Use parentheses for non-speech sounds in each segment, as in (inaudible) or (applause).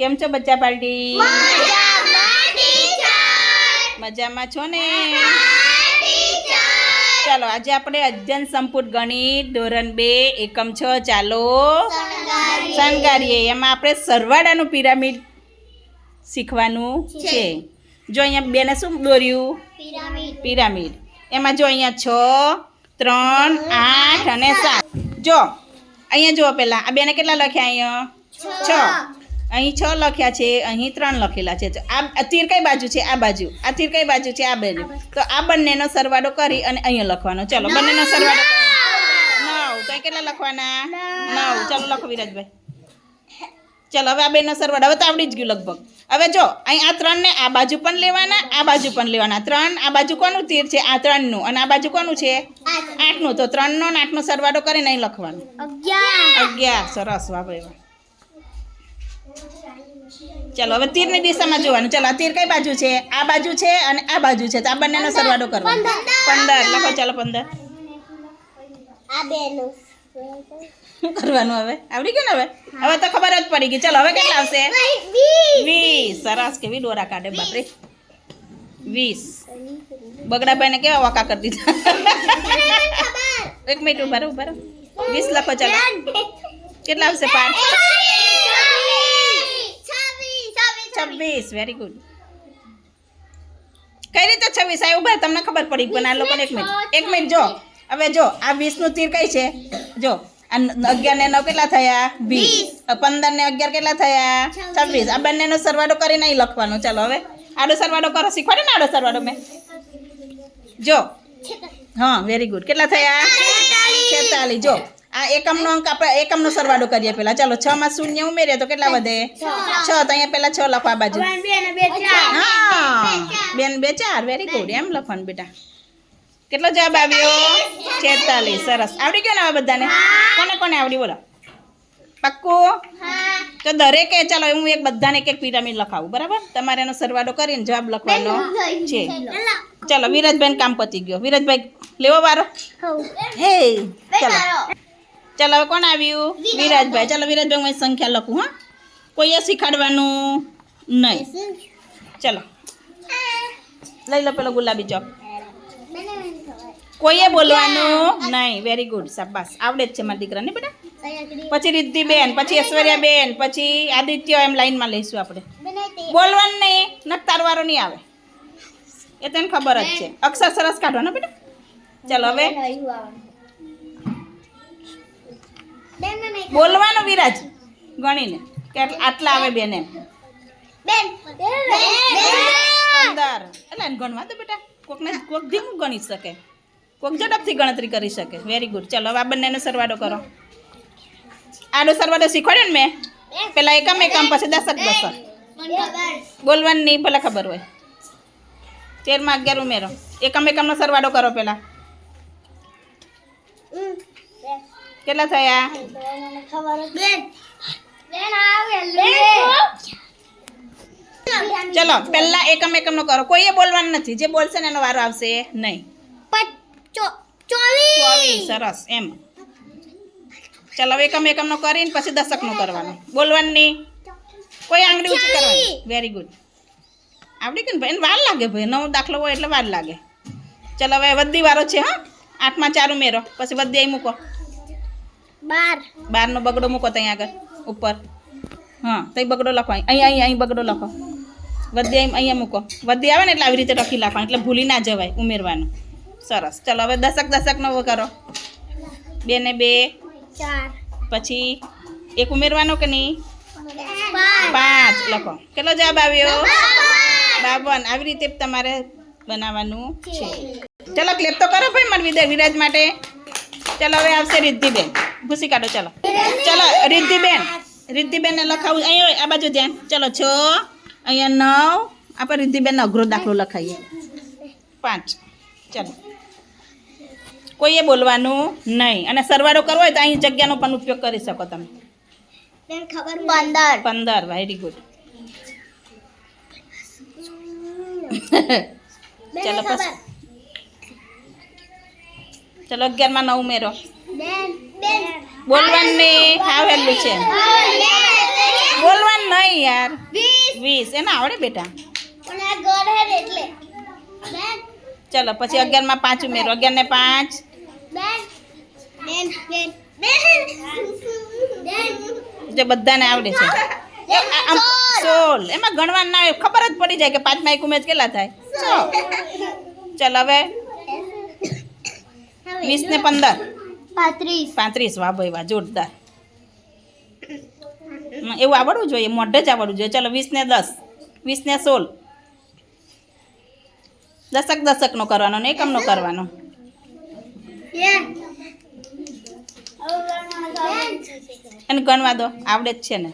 કેમ છો બચ્ચા પાર્ટી? મજામાં છો ને? ચાલો આજે આપણે અધ્યયન સંપુટ ગણિત ધોરણ બે એકમ છ ચાલો. શણગારીએ. એમાં આપણે સરવાળાનું પિરામિડ શીખવાનું છે. જો અહીંયા બેને શું દોર્યું? પિરામિડ. એમાં જો અહીંયા છ ત્રણ આઠ અને સાત. જો અહીંયા જુઓ પહેલાં. આ બેને કેટલા લખ્યા અહીંયા? છ. અહીં છ લખ્યા છે અહીં ત્રણ લખેલા છે. તો આ તીર કઈ બાજુ છે? આ બાજુ. આ તીર કઈ બાજુ છે? આ બાજુ. તો આ બંનેનો સરવાળો કરી અને અહીંયા લખવાનો. ચલો બંનેનો સરવાળો નવ. તો કેટલા લખવાના? નવ. ચલો લખો વિરાજભાઈ. ચલો હવે આ બેનો સરવાળો. હવે તો આવડી જ ગયું લગભગ. હવે જો અહીં આ ત્રણને આ બાજુ પણ લેવાના આ બાજુ પણ લેવાના. ત્રણ આ બાજુ કોનું તીર છે? આ ત્રણનું. અને આ બાજુ કોનું છે? આઠનું. તો ત્રણનો ને આઠનો સરવાળો કરીને અહીં લખવાનું. અગિયાર. સરસ. વાહ ભાઈ ચલો હવે તીરની દિશામાં જોવાનું. ચલો આ તીર કઈ બાજુ છે? આ બાજુ છે અને આ બાજુ છે. તો આ બંનેનો સરવાળો કરવાનો પંદર. લખો ચાલો પંદર. શું કરવાનું હવે? આવડી ગયું ને હવે? હવે તો ખબર જ પડી ગઈ. ચલો હવે કેટલા આવશે? વીસ. સરસ કેવી દોરા કાઢે બાપરે. વીસ. બગડાભાઈને કેવા વાકા કરી દીધા? એક મિનિટ ઊભા રહો ઊભા રહો. વીસ. લખો ચાલો. કેટલા આવશે? પાંચ. છવ્વીસ વેરી ગુડ કઈ રીતે છવ્વીસ? આવ્યું ભાઈ તમને ખબર પડી પણ આ લોકોને એક મિનિટ એક મિનિટ જો. હવે જો આ વીસનું તીર કઈ છે? જો અગિયાર ને નવ કેટલા થયા? વીસ. પંદર ને અગિયાર કેટલા થયા? છવ્વીસ. આ બંનેનો સરવાળો કરીને અહીં લખવાનો. ચાલો હવે આડો સરવાળો કરો શીખવાડે ને આડો સરવાળો મેં જો. હા વેરી ગુડ કેટલા થયા? છેતાલીસ. જો આ એકમનો અંક આપણે એકમનો સરવાળો કરીએ પેલા. ચાલો છ માં શૂન્ય ઉમેરીએ તો કેટલા વધે? છ. તો અહીંયા પેલા છ લખો આ બાજુ. હા. બેન બે ચાર. વેરી ગુડ એમ લખવાનું બેટા. કેટલો જવાબ આવ્યો? છેતાલીસ. સરસ. આવડી ગયો ને હવે બધાને? કોને કોને આવડી? બોલો. પાક્કું? તો દરેકે ચાલો હું એક બધાને એક એક પિરામિડ લખાવું બરાબર? તમારે એનો સરવાળો કરીને જવાબ લખવાનો છે. ચાલો. વિરાજભાઈ કામ પતી ગયો. વિરાજભાઈ લેવો વારો? હે. ચાલો. ચાલો હવે કોણ આવ્યું? વિરાજભાઈ. ચાલો વિરાજભાઈ હું સંખ્યા લખું હા. કોઈએ શીખવાડવાનું નહીં. ચાલો. લઈ લો પેલો ગુલાબી ચોક કોઈએ બોલવાનું નહીં? વેરી ગુડ શાબાશ. આવડે જ છે મારા દીકરાને બેટા? પછી રિદ્ધિબેન પછી ઐશ્વર્યાબેન પછી આદિત્ય એમ લાઈનમાં લઈશું આપણે. બોલવાનું નહીં. નકતારવારો નહીં આવે. એ તને ખબર જ છે. અક્ષર સરસ કાઢવાનો બેટા. ચાલો હવે. બોલવાનું વિરાજ. ગણીને. કે આટલા- આવે બેન. એમ અંદર. એટલે ગણવા દો બેટા. કોકને કોક ધીમું ગણી શકે. કોક ઝડપથી ગણતરી કરી શકે. વેરી ગુડ ચાલો હવે આ બંનેનો સરવાળો કરો. આડો સરવાળો શીખવાડ્યો ને મેં? પેલા એકમ એકમ પછી દસક દસક. બોલવાની નહીં ભલે ખબર હોય. તેરમાં અગિયાર ઉમેરો. એકમ એકમનો સરવાળો કરો પેલા. કેટલા થયા? ચલો પહેલા એકમ એકમનો કરો. કોઈએ બોલવાનું નથી. જે બોલશે ને એનો વારો આવશે. નહીં. સરસ એમ. ચાલો એકમ એકમ એકમનો કરીને પછી દશકનો કરવાનું. બોલવાનું નહીં. કોઈ આંગળી ઊંચી કરવાની? વેરી ગુડ આવડી ને ભાઈ? વાર લાગે ભાઈ. નવો દાખલો હોય એટલે વાર લાગે. ચાલો હવે વધી વારો છે હા? આઠમાં ચાર ઉમેરો. પછી વધી અહીં મૂકો બારનો બગડો મૂકો ત્યાં આગળ ઉપર. હા તઈ બગડો લખો અહીં અહીં અહીં બગડો લખો. વધી અહીં અહીંયા મૂકો. વધી આવે ને એટલે આવી રીતે લખી નાખવાનું એટલે ભૂલી ના જવાય ઉમેરવાનું. સરસ. ચલો હવે દશક દશકનો કરો. બે ને બે ચાર. પછી એક ઉમેરવાનો કે નહીં? પાંચ. લખો. કેટલો જવાબ આવ્યો? બાવન. આવી રીતે તમારે બનાવવાનું છે. ચલો ક્લેપ તો કરો ભાઈ મળવી દે વિરાજ માટે. ચલો હવે આવશે રિદ્ધિબેન. ભૂસી કાઢો ચલો. ચાલો રિદ્ધિબેન. રિદ્ધિબેનને લખાવું. અહીંયા આ બાજુ ધ્યાન. ચાલો છ અહીંયા નવ. આપણે રિદ્ધિબેનનો અઘરો દાખલો લખાઈએ. પાંચ. ચાલો. કોઈએ બોલવાનું નહીં. અને સરવાળો કરવો હોય તો અહીં જગ્યાનો પણ ઉપયોગ કરી શકો તમે. પંદર. પંદર. વેરી ગુડ ચલો પછી. ચલો અગિયારમાં નવ ઉમેરો. બોલવાનું નહીં. હા વહેલું છે. બોલવાનું નહીં યાર. વીસ. એને આવડે બેટા. ને ચલો પછી અગિયારમાં પાંચ ઉમેરો. અગિયાર ને પાંચ. જે બધાને આવડે છે. સોલ. એમાં ગણવાનું ના આવે ખબર જ પડી જાય કે પાંચમાં એક ઉમેર કેટલા થાય. ચલ. હવે. વીસ ને પંદર. પાંત્રીસ. પાંત્રીસ વાહ ભાઈ વાહ જોરદાર. એવું આવડવું જોઈએ મોઢે જ આવડવું જોઈએ. ચાલો વીસ ને દસ. વીસ ને સોળ. દશક દશકનો કરવાનો ને એકમનો કરવાનો. એને ગણવા દો આવડે જ છે ને.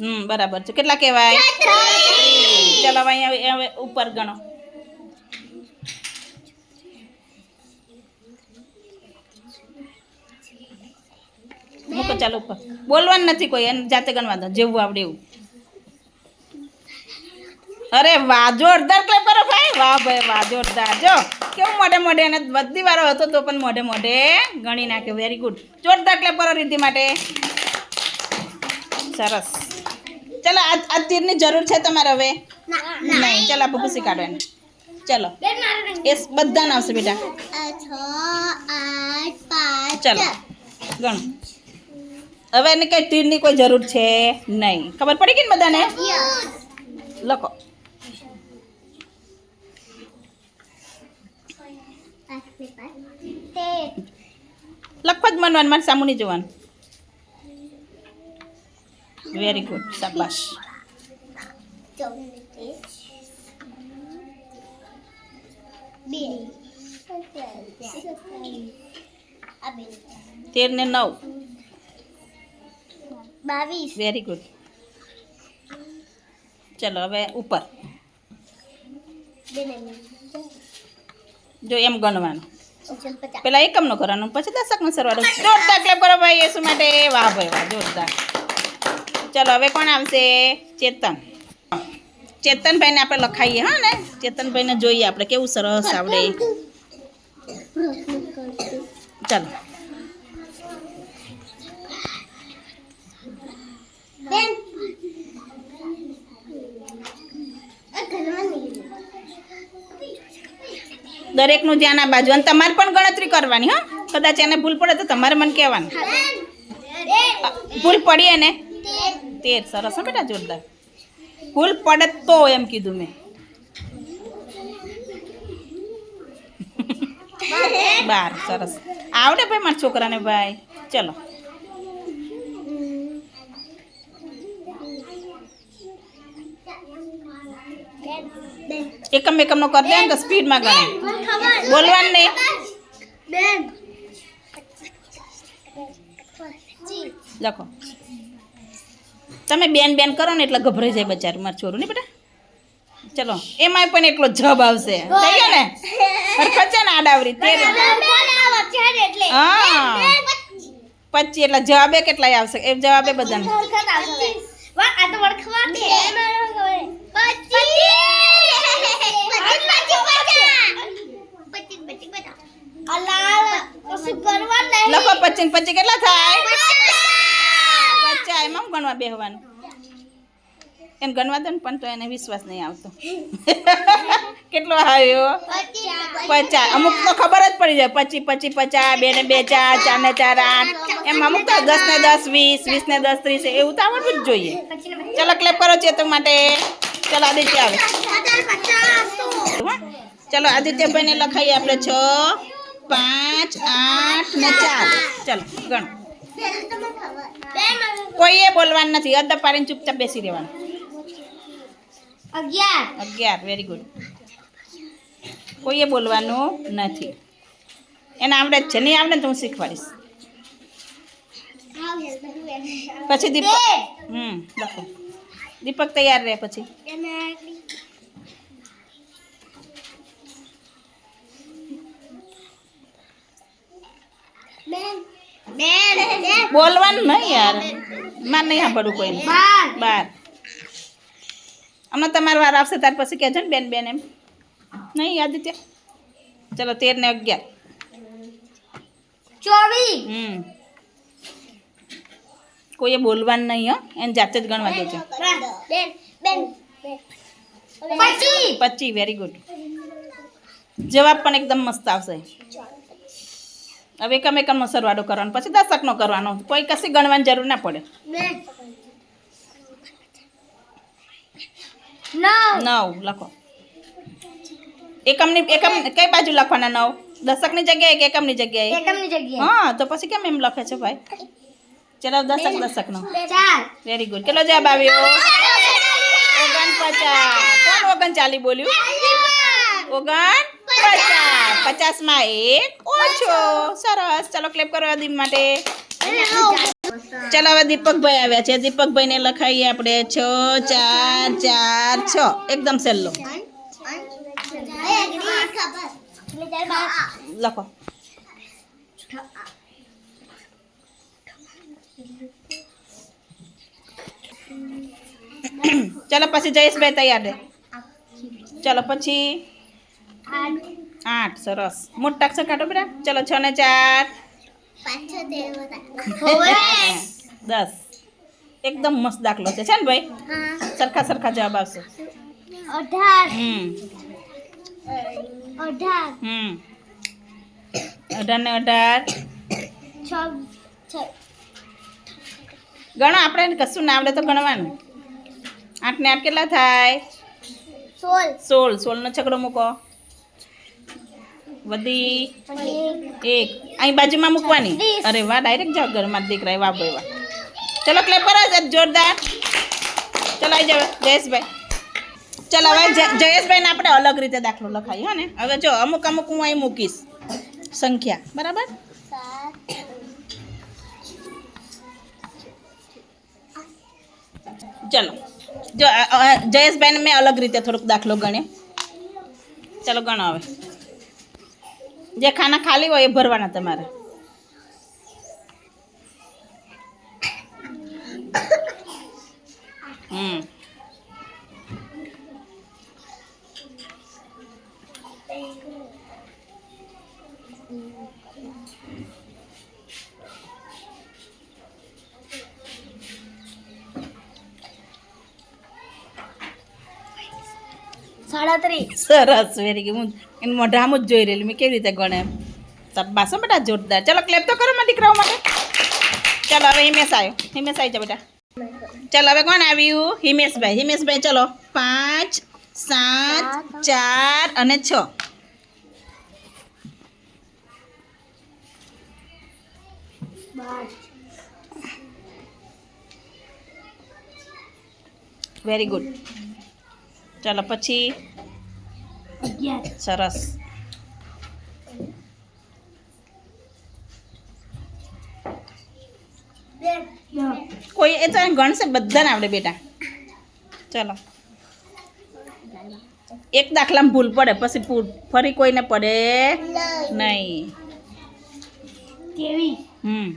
હમ બરાબર છે. કેટલા કહેવાય? ચલો હવે ઉપર ગણો મૂકો ચાલો ઉપર. બોલવાનું નથી કોઈ એને જાતે ગણવા દો જેવું આવડે એવું. અરે વાહ જોરદાર ક્લેપ કરો ભાઈ. વાહ ભાઈ વાહ જોરદાર. જો કેવું મોઢે મોઢે અને બધી વારો હતો તો પણ મોઢે મોઢે ગણી નાખ્યો. વેરી ગુડ જોરદાર ક્લેપ કરો રીતિ માટે. સરસ. ચલો આ આ તીરની જરૂર છે તમારે હવે? નહીં ચલો આપણે ભૂસી કાઢો એને. ચલો. એ બધાને આવશે બેટા. ચલો ગણો. હવે એને કઈ તીરની કોઈ જરૂર છે નહીં. ખબર પડી ગઈ ને બધાને? લખો. લખવા જ મનવાનું, મારે સામું નહીં જોવાનું. વેરી ગુડ શાબાશ. તેર ને નવ. બાવીસ. વેરી ગુડ ચલો હવે ઉપર. જો એમ ગણવાનું. પેલા એકમનો કરવાનો પછી દશકનો સરવાળો. જોરદાર ક્લેપ કરો ભાઈ યસુ માટે વાહ ભાઈ વાહ જોરદાર. ચલો હવે કોણ આવશે? ચેતન. ચેતનભાઈને આપણે લખાઈએ હા ને? ચેતનભાઈને જોઈએ આપણે કેવું સરસ આવડે. ચાલો બેન આ ઘરમાં નહીં દરેકનું ધ્યાન આ બાજુ અને તમારે પણ ગણતરી કરવાની, હા. કદાચ એને ભૂલ પડે તો તમારે મને કહેવાનું. ભૂલ પડી એને? તેર. સરસ, હો બેટા, જોરદાર. ભૂલ પડે તો એમ કીધું મેં. બાર, સરસ. આવડે ભાઈ મારા છોકરાને, ભાઈ. ચલો. એકમ એકમનો કરી દે ને તો સ્પીડમાં ગણે. બોલવાનું નહીં. લખો. તમે બેન બેન કરો ને એટલે ગભરાઈ જાય બચારું મારું છોરું નહીં બેટા? ચલો એમાંય પણ એટલો જબ આવશે. થઈ ગયો ને? હરખત છે ને આડાવરી તેર. હા. પચી એટલે જવાબે કેટલાય આવશે? એ જવાબે બધાને. (laughs) કેટલો આવ્યો? પચાસ. અમુક તો ખબર જ પડી જાય, પચી પચી, પચાસ, બે ને બે, ચાર ચાર ને ચાર, આઠ. એમ અમુક તો દસ ને દસ, વીસ વીસ ને દસ, ત્રીસ, એવું તો આવડવું જ જોઈએ. ચલો ક્લેપ કરો ચેતક માટે. ચલો આદિત્ય આવે. ચાલો આદિત્યભાઈને લખાઈએ આપણે છ પાંચ આઠ ને ચાર. ચાલો ગણો. કોઈએ બોલવાનું નથી અડધા પાડીને ચૂપચાપ બેસી રહેવાનું. અગિયાર અગિયાર વેરી ગુડ કોઈએ બોલવાનું નથી. એને આવડે જ છે નહીં આવડે ને તો હું શીખવાડીશ. પછી દીપક હમ લખો. દીપક તૈયાર રહે પછી. બોલવાનું નહીં યાર. માર નહીં સાંભળવું કોઈને. બાર. હમણાં તમારો વાર આવશે ત્યાર પછી કહેજો ને બેન બેન એમ. નહીં આદિત્ય? ચલો તેર ને અગિયાર. ચોવીસ. હમ. કોઈએ બોલવાનું નહીં હો. એને જાતે જ ગણવા દેજો. પચી વેરી ગુડ જવાબ પણ એકદમ મસ્ત આવશે. હવે એકમ એકમનો સરવાળો કરવાનો પછી દશકનો કરવાનો. કોઈ કશી ગણવાની જરૂર ના પડે. નવ. નવ લખો. એકમની એકમ કઈ બાજુ લખવાના નવ? દશકની જગ્યાએ કે એકમની જગ્યાએ? એકમની જગ્યાએ. હા તો પછી કેમ એમ લખે છે ભાઈ? ચલો દશક દશકનો વેરી ગુડ કેટલો જવાબ આવ્યો? ઓગણપચાસ. કોણ ઓગણચાલી બોલ્યું? ઓગણ પચાસ. પચાસમાં એક ઓછો. સરસ. ચલો ક્લેપ કરો દીપ માટે. ચલો હવે દીપકભાઈ આવ્યા છે. દીપકભાઈને લખાઈએ આપણે છ ચાર ચાર છ. એકદમ સહેલો લખો. (coughs) ચલો પછી જયેશભાઈ તૈયાર રહે. ચલો પછી આઠ સરસ. મોટા અક્ષર કાઢો બેટા. ચલો છ ને ચાર. દસ. એકદમ મસ્ત દાખલો છે. છે ને ભાઈ? સરખા સરખા જવાબ આવશે. અઢાર. અઢાર. હમ. અઢાર ને અઢાર. ગણો આપણે કશું ના આવડે તો ગણવાનું. આઠ ને આઠ કેટલા થાય? સોળ. સોળ. સોળનો છકડો મૂકો. વધી. એક. અહીં બાજુમાં મૂકવાની? અરે વાહ ડાયરેક્ટ જાઓ ઘરમાં દીકરા વાહ ભાઈ વાહ ચલો ક્લેપ જરા જોરદાર. ચલો આવી જાવ જયેશભાઈ. ચલો હવે જયેશભાઈને આપણે અલગ રીતે દાખલો લખાય હો ને? હવે જો અમુક અમુક હું અહીં મૂકીશ. સંખ્યા. બરાબર? ચલો. જો જયેશભાઈને મેં અલગ રીતે થોડુંક દાખલો ગણ્યો. ચલો ગણો હવે. જે ખાના ખાલી હોય એ ભરવાના તમારે. હમ. સરસ વેરી ગુડ હું એનું મોઢામાં જ જોઈ રહેલી. મેં કેવી રીતે ગણે તબ્બાસો બેટા જોરદાર. ચલો ક્લેપ તો કરો મારા દીકરાઓ માટે. ચલો, હવે હિમેશ આવ્યો હિમેશ આવી જા બેટા. ચલો, હવે કોણ આવ્યું? હિમેશભાઈ. હિમેશભાઈ, ચલો. પાંચ, સાત, ચાર અને છ. વેરી ગુડ ચલો, પછી સરસ કોઈ એ તો ગણશે બધાને આવડે બેટા. ચલો. એક દાખલામાં ભૂલ પડે પછી ફરી કોઈને પડે નહીં. હમ.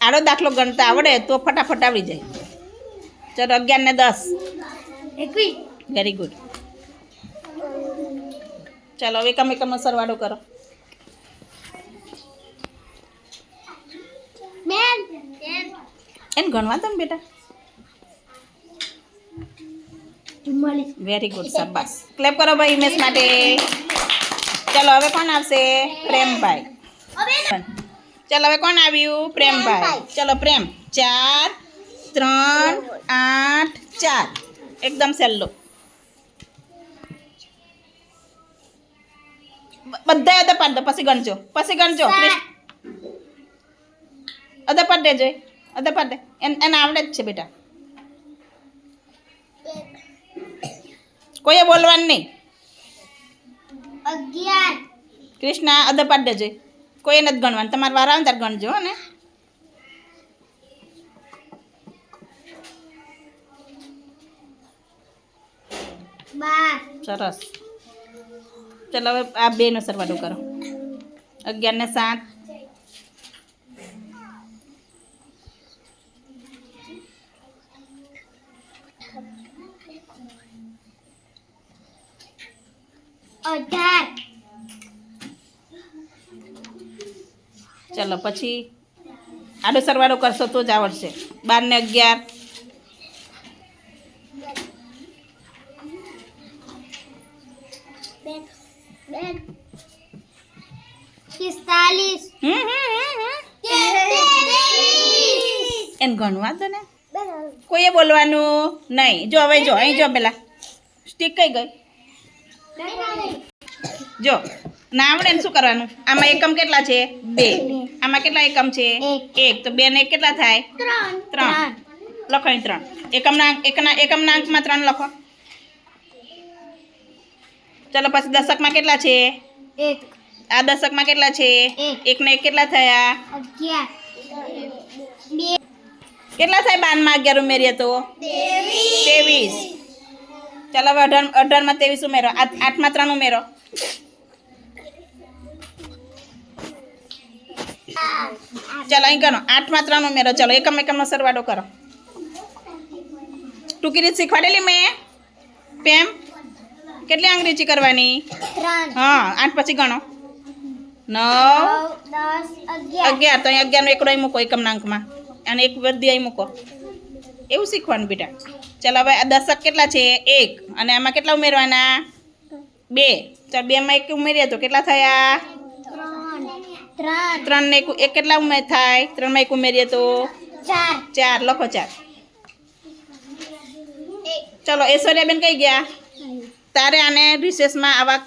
આડો દાખલો ગણતા આવડે તો ફટાફટ આવડી જાય. ચલો અગિયાર ને દસ. વેરી ગુડ ચાલો હવે એકમ એકમનો સરવાળો કરો. એને ગણવા તમે બેટા. વેરી ગુડ શાબાશ. ક્લેપ કરો ભાઈ ઇમેજ માટે. ચાલો હવે કોણ આવશે? પ્રેમભાઈ. ચાલો હવે કોણ આવ્યું? પ્રેમભાઈ. ચાલો પ્રેમ. ચાર ત્રણ આઠ ચાર. એકદમ સહેલો બધા અદા પાડ દો પછી ગણજો પછી ગણજો અદા પાડ દેજો. અદા પાડ દે એને એને આવડે જ છે બેટા કોઈએ બોલવાનું નહીં અગિયાર કૃષ્ણા અદા પાડ દેજો કોઈએ નથી ગણવાનું તમારે વાર આવે ત્યારે ગણજો ને સરસ. ચાલો હવે આ બેનો સરવાળો કરો. અગિયાર ને સાત. અઢાર. ચલો પછી આડો સરવાળો કરશો તો જ આવડશે. બાર ને અગિયાર. હમ એને ગણવા દો ને? કોઈએ બોલવાનું? નહીં. જો હવે જો અહીં જો પેલા. સ્ટીક કઈ ગઈ? જો ના આવડે ને શું કરવાનું? આમાં એકમ કેટલા છે? બે. આમાં કેટલા એકમ છે? એક. તો બે ને કેટલા થાય? ત્રણ. લખો અહીં ત્રણ. એકમના એકના એકમના અંકમાં ત્રણ લખો. ચલો પછી દશકમાં કેટલા છે? એક. આ દશકમાં કેટલા છે? એક. એક ને એક કેટલા થયા? કેટલા થાય બારમાં અગિયાર ઉમેરીએ તો? ત્રેવીસ. ચાલો હવે અઢાર અઢારમાં ત્રેવીસ ઉમેરો. આઠ આઠમાં ત્રણ ઉમેરો. ચાલો અહીં કરો આઠમાં ત્રણ ઉમેરો. ચાલો એકમ એકમનો સરવાળો કરો. ટૂંકી રીત શીખવાડેલી મેં? પેમ? કેટલી અંગ્રેજી કરવાની? હા આઠ પછી ગણો. નવ? અગિયાર. તો અહીં અગિયારનો એકડો મૂકો એકમના અંકમાં. અને એક વધી અહીં મૂકો. એવું શીખવાનું બેટા. ચાલો હવે આ દશક કેટલા છે? એક. અને આમાં કેટલા ઉમેરવાના? બે. ચાલ બેમાં એક ઉમેરીએ તો કેટલા થયા? ત્રણ. ને એક કેટલા ઉમેર થાય? ત્રણમાં એક ઉમેરીએ તો? ચાર. ચાર. લખો ચાર. ચલો ઐશ્વર્યાબેન કઈ ગયા? તારે આને રિસેસમાં આવા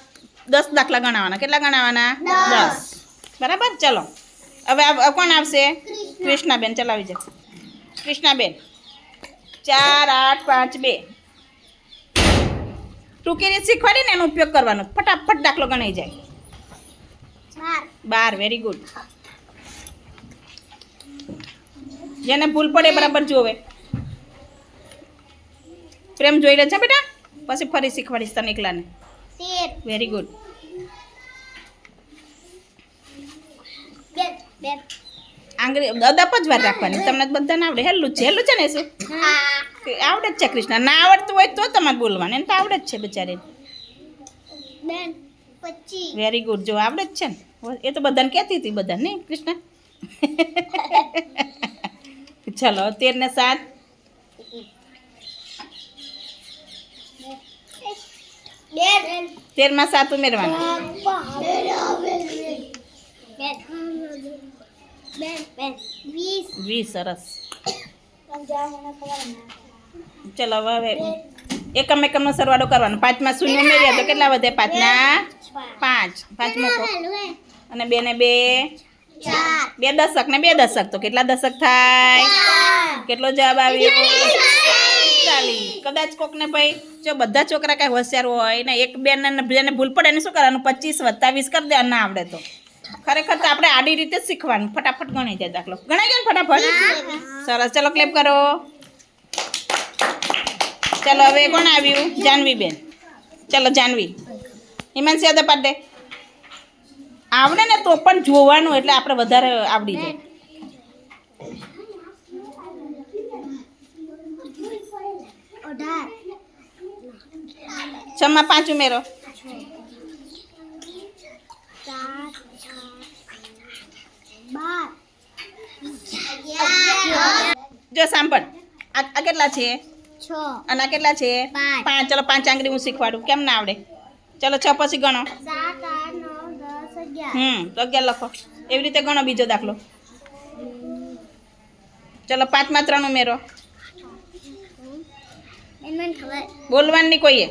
દસ દાખલા ગણાવવાના કેટલા ગણાવવાના દસ. બરાબર? ચલો. હવે કોણ આવશે? કૃષ્ણાબેન ચલાવી જાઓ. કૃષ્ણાબેન. ચાર આઠ પાંચ બે. ટૂંકી રીત શીખવાડીને એનો ઉપયોગ કરવાનો. ફટાફટ દાખલો ગણાઈ જાય. બાર. વેરી ગુડ જેને ભૂલ પડે બરાબર જોવે પ્રેમ જોઈ લે છે બેટા. પછી ફરી શીખવાડીશ તને એકલાને. વેરી ગુડ આંગળી દપ જ વાર રાખવાની. તમને બધાને આવડે. હેલું જ છે. હેલું છે ને શું આવડે જ છે કૃષ્ણ. ના આવડતું હોય તો તમારે બોલવાનું. એને તો આવડે જ છે બિચારી વેરી ગુડ જો આવડે જ છે ને. એ તો બધાને કહેતી હતી બધા નહીં કૃષ્ણ? (laughs) ચલો તેર ને સાત (laughs) બે તેરમાં સાત ઉમેરવાનું. વીસ સરસ. ચલો હવે એકમ એકમનો સરવાળો કરવાનો. પાંચમાં શૂન્ય ઉમેર્યા તો કેટલા વધે પાંચના? પાંચ. પાંચ મૂકો. અને બે ને બે. બે દશક ને બે દશક. તો કેટલા દશક થાય? કેટલો જવાબ આવ્યો? ચાલી કદાચ કોકને ભાઈ જો બધા છોકરા કાંઈ હોશિયાર હોય ને એક બેન ને જેને ભૂલ પડે એને શું કરવાનું? પચીસ વત્તા વીસ કરી દે ના આવડે તો. ખરેખર તો આપણે આડી રીતે શીખવાનું. ફટાફટ ગણી જાય દાખલો. ગણાઈ ગયો ને ફટાફટ? સરસ. ચલો ક્લેપ કરો. ચલો, હવે કોણ આવ્યું? જાનવી બેન. ચલો, જાનવી. હિમાંશી યાદ પાડે આવડે ને તો પણ જોવાનું એટલે આપણે વધારે આવડી જાય. છમાં પાંચ ઉમેરો. જો સાંભળ, આ કેટલા છે છ? અને આ કેટલા છે? પાંચ. ચલો, પાંચ આંગળી હું શીખવાડું. કેમ ના આવડે? ચલો, છ પછી ગણો. હમ, તો અગિયાર લખો. એવી રીતે ગણો બીજો દાખલો. ચલો, પાંચમાં ત્રણ ઉમેરો. બોલવાનું નહીં કોઈએ.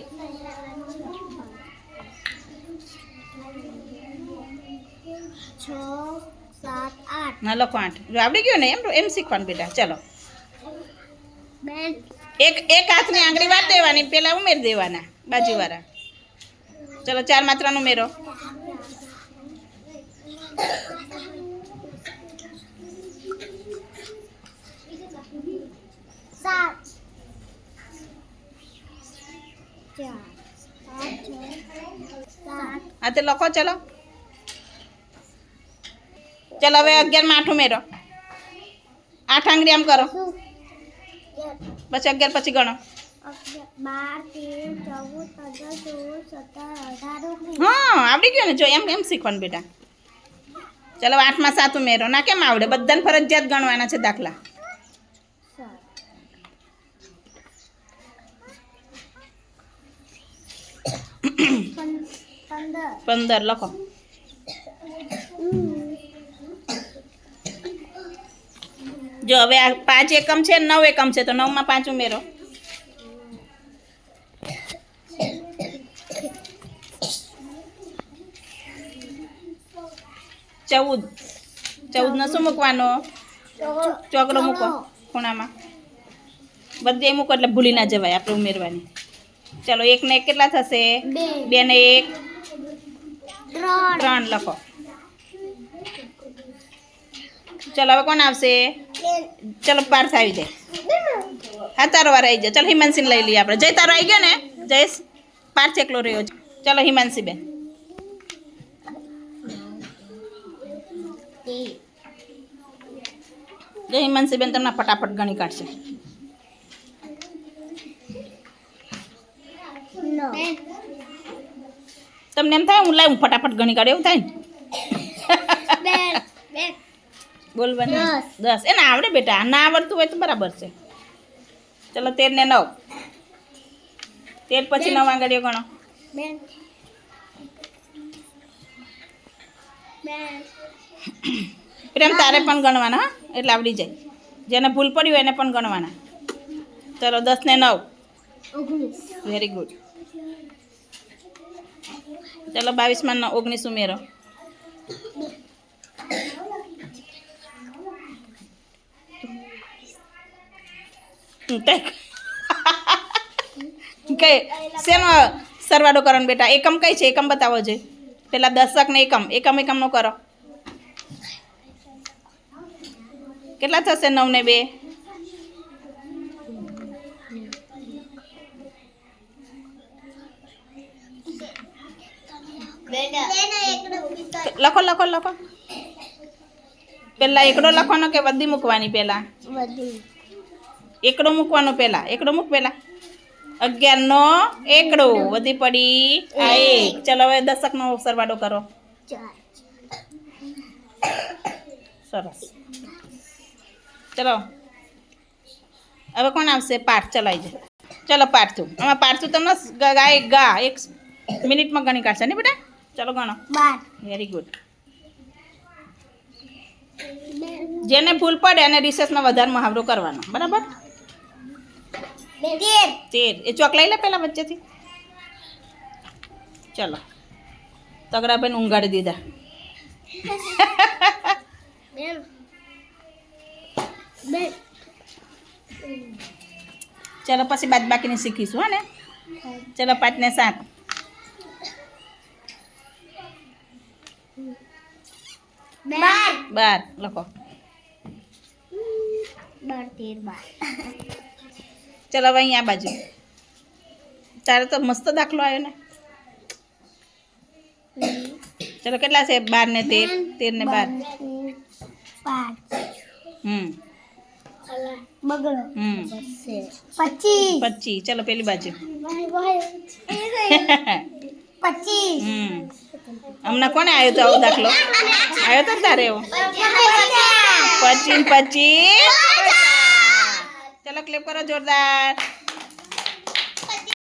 ના, લખો આવડી ગયો ને, એમ એમ શીખવાનું બેટા. ચાલો. એક એક હાથની આંગળી વાત દેવાની, પેલા ઉમેર દેવાના, બાજુવાળા. ચલો, ચાર માત્રાનો ઉમેરો. સાત ચાર પાંચ છ સાત હા, તે લખો, ચલો. ચલો, હવે અગિયારમાં આઠું મેરો આઠ આંગળી આમ કરો. પછી અગિયાર, પછી ગણો. હા, આવડી ગયો ને, જો, એમ એમ શીખવાનું બેટા. ચલો, આઠમાં સાત ઉમેરો ના, કેમ આવડે? બધાને ફરજિયાત ગણવાના છે દાખલા સાત પં- પંદર લખો. જો હવે આ પાંચ એકમ છે નવ એકમ છે તો નવમાં પાંચ ઉમેરો. ચૌદ. ચૌદનો શું મૂકવાનો? ચોકડો મૂકો ખૂણામાં. બધે મૂકો એટલે ભૂલી ના જવાય આપણે ઉમેરવાની. ચલો એક ને એક કેટલા થશે? બે. ને એક. ત્રણ ત્રણ લખો ચલો હવે કોણ આવશે ચલો પાર્થ આવી જાય હા તારો વાર આવી જાય ચલો હિમાંશીને લઈ લઈએ આપણે જય તારો આવી ગયો ને જયેશ પાર્થ એકલો રહ્યો છે ચલો હિમાંશી બેન જો હિમાંશી બેન તમને ફટાફટ ગણી કાઢશે નવ તમને એમ થાય હું લાવ હું ફટાફટ ગણી કાઢું એવું થાય ને? બોલવાનું. દસ. એને આવડે બેટા ના આવડતું હોય તો બરાબર છે. ચલો તેર ને નવ. તેર પછી નવ આંગળીઓ ગણો. પ્રેમ તારે પણ ગણવાના હા? એટલે આવડી જાય. જેને ભૂલ પડી હોય એને પણ ગણવાના. ચલો દસ ને નવ. વેરી ગુડ ચલો બાવીસમાં ઓગણીસ ઉમેરો. (laughs) કઈ શેનો સરવાળો કરવાનો બેટા? એકમ કઈ છે? એકમ બતાવો છે પેલા દશક ને એકમ. એકમ એકમનો કરો. કેટલા થશે નવ ને બે? લખો લખો લખો. પેલા એકડો લખવાનો કે બધી મૂકવાની પેલા? એકડો મૂકવાનો પેલા? એકડો મૂક પેલા. અગિયાર નો એકડો. વધી પડી. આ એક. ચલો હવે દશક નો સરવાળો કરો. સરસ. ચલો. હવે કોણ આવશે? પાઠ ચલાવી જાય ચલો પાર્થું. આમાં પાર્થું તમને ગાય ગા. એક મિનિટમાં ગણી કાઢશે ને બેટા? ચલો ગણો. વેરી ગુડ જેને ભૂલ પડે એને રિસેસમાં વધારે મહાવરો કરવાનો. બરાબર? તેર. એ ચોક લઈ લે પહેલાં વચ્ચેથી. ચલો. તગડાભાઈને ઊંઘાડી દીધા. ચલો પછી બાદ બાકીની શીખીશું હા ને? ચલો પાંચ ને સાત. બાર. બાર લખો. બાર તેર બાર. ચલો હવે અહીંયા આ બાજુ. તારે તો મસ્ત દાખલો આવ્યો ને. ચલો કેટલા છે? બાર ને તેર. તેર ને બાર. હમ. પચીસ. ચલો પેલી બાજુ. (laughs) પચીસ. હમ. હમણાં કોને આવ્યો તો આવો દાખલો? આવ્યો તો તારે એવો? પચીસ. પચીસ ચલો ક્લિપ કરો જોરદાર.